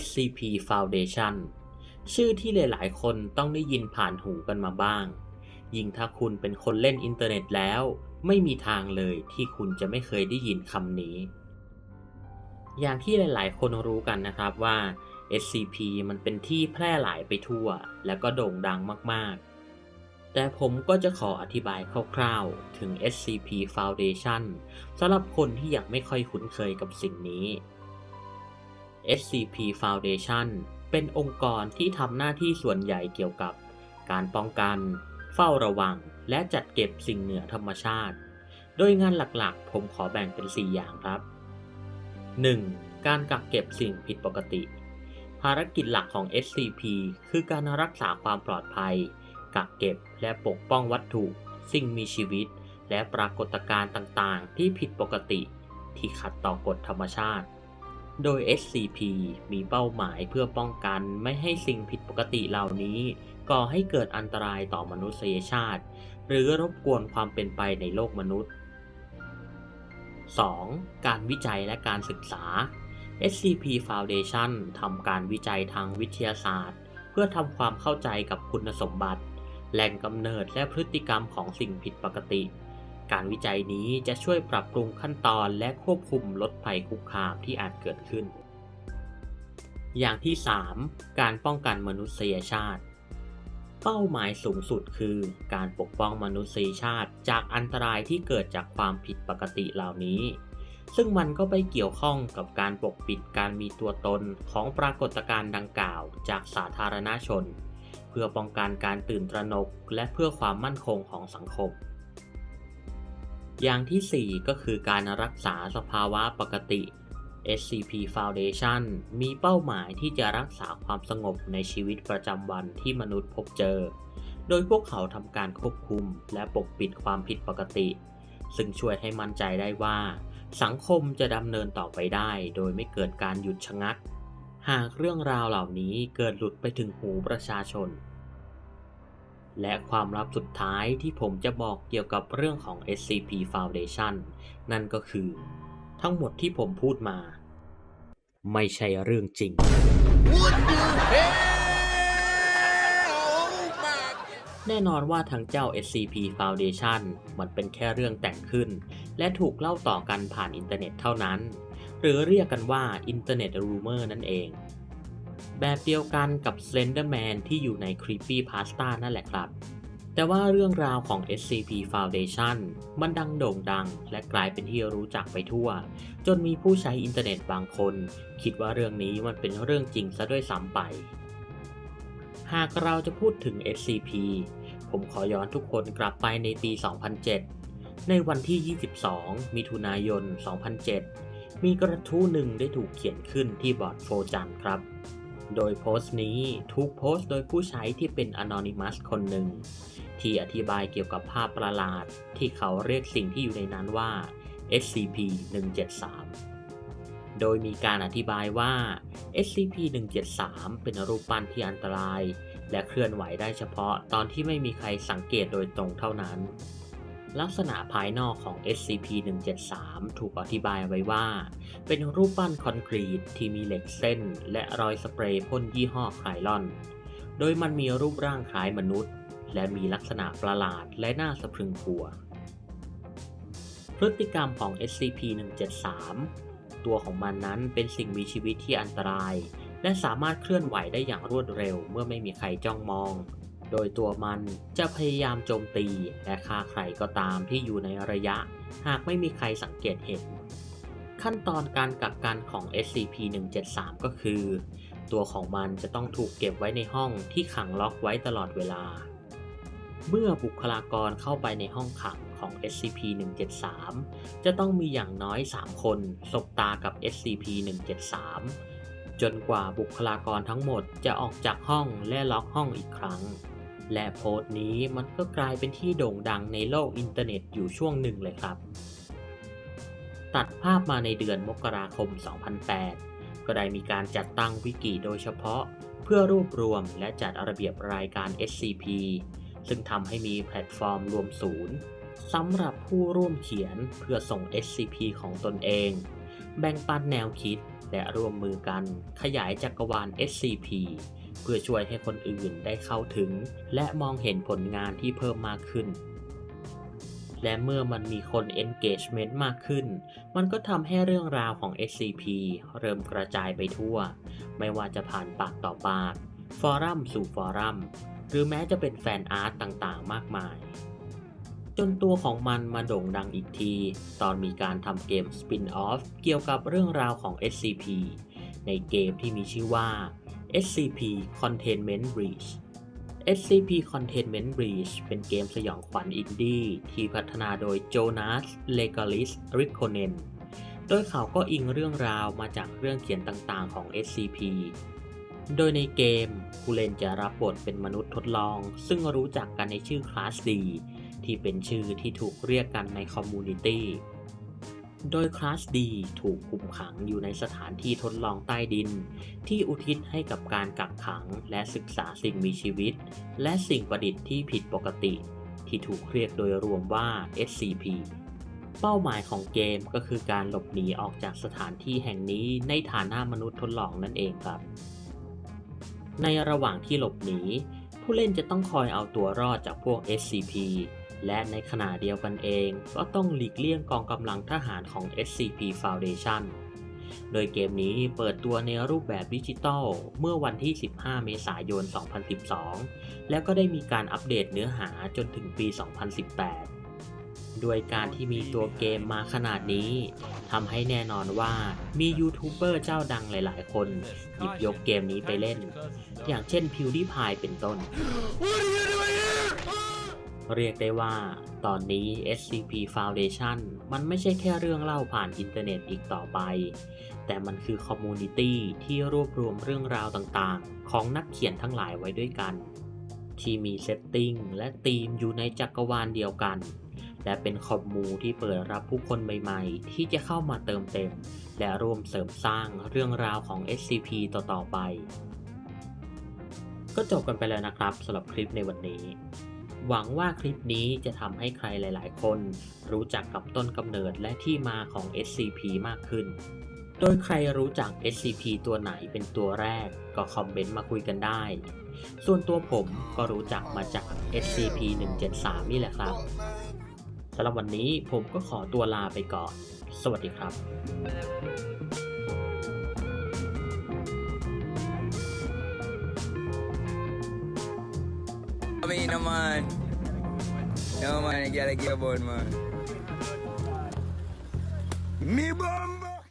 SCP Foundation ชื่อที่หลายๆ คนต้องได้ยินผ่านหูกันมาบ้าง ยิ่งถ้าคุณเป็นคนเล่นอินเทอร์เน็ตแล้ว ไม่มีทางเลยที่คุณจะไม่เคยได้ยินคำนี้ อย่างที่หลาย ๆ คนรู้กันนะครับว่า SCP มันเป็นที่แพร่หลายไปทั่ว แล้วก็โด่งดังมาก ๆ แต่ผมก็จะขออธิบายคร่าวๆ ถึง SCP Foundation สำหรับคนที่ยังไม่ค่อยคุ้นเคยกับสิ่งนี้ SCP Foundation เป็นองค์กรที่ทำหน้าที่ส่วนใหญ่เกี่ยวกับการป้องกัน เฝ้าระวัง และจัดเก็บสิ่งเหนือธรรมชาติ โดยงานหลักๆ ผมขอแบ่งเป็น 4 อย่างครับ 1. การกักเก็บสิ่งผิดปกติ ภารกิจหลักของ SCP คือการรักษาความปลอดภัย กักเก็บและปกป้องวัตถุ สิ่งมีชีวิต และปรากฏการณ์ต่างๆ ที่ผิดปกติ ที่ขัดต่อกฎธรรมชาติ โดย SCP มีเป้าหมายเพื่อป้องกันไม่ให้สิ่งผิดปกติเหล่านี้ ก่อให้เกิดอันตรายต่อมนุษยชาติ หรือรบกวนความเป็นไปในโลกมนุษย์ 2. การวิจัยและการศึกษา SCP Foundation ทำการวิจัยทางวิทยาศาสตร์ เพื่อทำความเข้าใจกับคุณสมบัติ แหล่งกำเนิดและพฤติกรรมของสิ่งผิดปกติ การวิจัยนี้จะช่วยปรับปรุงขั้นตอนและควบคุมลดภัยคุกคามที่อาจเกิดขึ้น อย่างที่ 3. การป้องกันมนุษยชาติ เป้าหมายสูงสุดคือ การปกป้องมนุษยชาติจากอันตรายที่เกิดจากความผิดปกติเหล่านี้ ซึ่งมันก็ไปเกี่ยวข้องกับการปกปิดการมีตัวตนของปรากฏการณ์ดังกล่าว จากสาธารณชน เพื่อป้องกันการตื่นตระหนกและเพื่อความมั่นคงของสังคม อย่างที่ 4 ก็คือการรักษาสภาวะปกติ SCP Foundation มีเป้าหมายที่จะรักษาความสงบในชีวิตประจำวันที่มนุษย์พบเจอ โดยพวกเขาทำการควบคุมและปกปิดความผิดปกติ ซึ่งช่วยให้มั่นใจได้ว่า สังคมจะดำเนินต่อไปได้ โดยไม่เกิดการหยุดชะงัก หากเรื่องราวเหล่านี้เกิดหลุดไปถึงหูประชาชน และความลับสุดท้ายที่ผมจะบอกเกี่ยวกับเรื่องของ SCP Foundation นั่นก็คือ ทั้งหมดที่ผมพูดมา ไม่ใช่เรื่องจริง What the hell? my แน่นอนว่าทางเจ้า SCP Foundation มันเป็นแค่เรื่องแต่งขึ้น และถูกเล่าต่อกันผ่านอินเทอร์เน็ตเท่านั้น หรือเรียกกันว่าอินเทอร์เน็ตรูเมอร์นั่นเอง แบบเดียวกันกับ Slenderman ที่อยู่ใน Creepy Pasta นั่นแหละครับ แต่ว่าเรื่องราวของ SCP Foundation มันดังโด่งดัง และกลายเป็นที่รู้จักไปทั่ว จนมีผู้ใช้อินเทอร์เน็ตบางคน คิดว่าเรื่องนี้มันเป็นเรื่องจริงซะด้วยซ้ำไป หากเราจะพูดถึง SCP ผมขอย้อนทุกคนกลับไปในปี 2007 ในวันที่ 22 มิถุนายน 2007 มีกระทู้หนึ่งได้ถูกเขียนขึ้นที่บอร์ดโฟจันครับ โดยโพสต์นี้ถูกโพสต์โดยผู้ใช้ที่เป็น Anonymous คนหนึ่ง ที่อธิบายเกี่ยวกับภาพประหลาด ที่เขาเรียกสิ่งที่อยู่ในนั้นว่า SCP-173 โดยมีการอธิบายว่า SCP-173 เป็นรูปปั้นที่อันตราย และเคลื่อนไหวได้เฉพาะตอนที่ไม่มีใครสังเกตโดยตรงเท่านั้น ลักษณะภายนอกของ SCP-173 ถูกอธิบายไว้ว่า เป็นรูปปั้นคอนกรีตที่มีเหล็กเส้น และรอยสเปรย์พ่นยี่ห้อไคลลอน โดยมันมีรูปร่างคล้ายมนุษย์ และมีลักษณะประหลาดและน่าสะพรึงกลัว พฤติกรรมของ SCP-173 ตัวของมันนั้นเป็นสิ่งมีชีวิตที่อันตราย และสามารถเคลื่อนไหวได้อย่างรวดเร็วเมื่อไม่มีใครจ้องมอง โดยตัวมันจะพยายามโจมตีและฆ่าใครก็ตามที่อยู่ในระยะ หากไม่มีใครสังเกตเห็น ขั้นตอนการกักกันของ SCP-173 ก็คือ ตัวของมันจะต้องถูกเก็บไว้ในห้องที่ขังล็อกไว้ตลอดเวลา เมื่อบุคลากรเข้าไปในห้องขังของ SCP-173 จะต้องมีอย่างน้อย 3 คนสบตากับ SCP-173 จนกว่าบุคลากรทั้งหมดจะออกจากห้องและล็อกห้องอีกครั้ง และโพสต์นี้มันก็กลายเป็นที่โด่งดังในโลกอินเทอร์เน็ตอยู่ช่วงหนึ่งเลยครับ ตัดภาพมาในเดือนมกราคม 2008 ก็ได้มีการจัดตั้งวิกิโดยเฉพาะ เพื่อรวบรวมและจัดระเบียบรายการ SCP ซึ่งทำให้มีแพลตฟอร์มรวมศูนย์สำหรับผู้ร่วมเขียนเพื่อส่ง SCP ของตนเอง แบ่งปันแนวคิดและร่วมมือกันขยายจักรวาล SCP เพื่อช่วยให้คนอื่นได้เข้าถึง และมองเห็นผลงานที่เพิ่มมากขึ้น และเมื่อมันมีคน engagement มากขึ้น มันก็ทำให้เรื่องราวของ SCP เริ่มกระจายไปทั่ว ไม่ว่าจะผ่านปากต่อปาก ฟอรัมสู่ฟอรัม หรือแม้จะเป็นแฟนอาร์ตต่างๆ มากมายจนตัวของมันมาโด่งดังอีกที ตอนมีการทำเกมสปินออฟเกี่ยวกับเรื่องราวของ SCP ในเกมที่มีชื่อว่า SCP Containment Breach SCP Containment Breach เป็นเกมสยองขวัญอินดี้ที่พัฒนาโดย Jonas Legalis r i c k o n e n โดยเขาก็อิงเรื่องราวมาจากเรื่องเขียนต่างๆของ SCP โดยในเกมผู้เล่นจะรับบทเป็นมนุษย์ทดลอง ซึ่งรู้จักกันในชื่อคลาส D ที่เป็นชื่อที่ถูกเรียกกันในคอมมูนิตี้ โดยคลาส D ถูกคุมขังอยู่ในสถานที่ทดลองใต้ดิน ที่อุทิศให้กับการกักขังและศึกษาสิ่งมีชีวิต และสิ่งประดิษฐ์ที่ผิดปกติ ที่ถูกเรียกโดยรวมว่า SCP เป้าหมายของเกมก็คือการหลบหนีออกจากสถานที่แห่งนี้ในฐานะมนุษย์ทดลองนั่นเองครับ ในระหว่างที่หลบหนีผู้เล่นจะต้องคอยเอาตัวรอดจากพวก SCP และในขณะเดียวกันเองก็ต้องหลีกเลี่ยงกองกำลังทหารของ SCP Foundation โดยเกมนี้เปิดตัวในรูปแบบดิจิตอลเมื่อวันที่ 15 เมษายน 2012 แล้วก็ได้มีการอัปเดตเนื้อหาจนถึงปี 2018 ด้วยการที่มีตัวเกมมาขนาดนี้ทำให้แน่นอนว่ามียูทูบเบอร์เจ้าดังหลาย ๆ คน หยิบยกเกมนี้ไปเล่น อย่างเช่น PewDiePie เป็นต้น เรียกได้ว่า ตอนนี้ SCP Foundation มันไม่ใช่แค่เรื่องเล่าผ่านอินเทอร์เน็ตอีกต่อไป แต่มันคือคอมมูนิตี้ที่รวบรวมเรื่องราวต่างๆ ของนักเขียนทั้งหลายไว้ด้วยกัน ที่มีเซตติ้งและธีมอยู่ในจักรวาลเดียวกัน และเป็นคอมมูที่เปิดรับผู้คนใหม่ๆ ที่จะเข้ามาเติมเต็ม และร่วมเสริมสร้างเรื่องราวของ SCP ต่อๆไป ก็จบกันไปแล้วนะครับสำหรับคลิปในวันนี้ หวังว่าคลิปนี้จะทำให้ใครหลาย ๆ คน รู้จักกับต้นกำเนิดและที่มาของ SCP มากขึ้น โดยใครรู้จัก SCP ตัวไหนเป็นตัวแรก ก็คอมเมนต์มาคุยกันได้ ส่วนตัวผมก็รู้จักมาจาก SCP 173 นี่แหละครับสำหรับวันนี้ผมก็ขอตัวลาไปก่อน สวัสดีครับ I mean, no man. No man, I gotta get aboard, man. Me bum!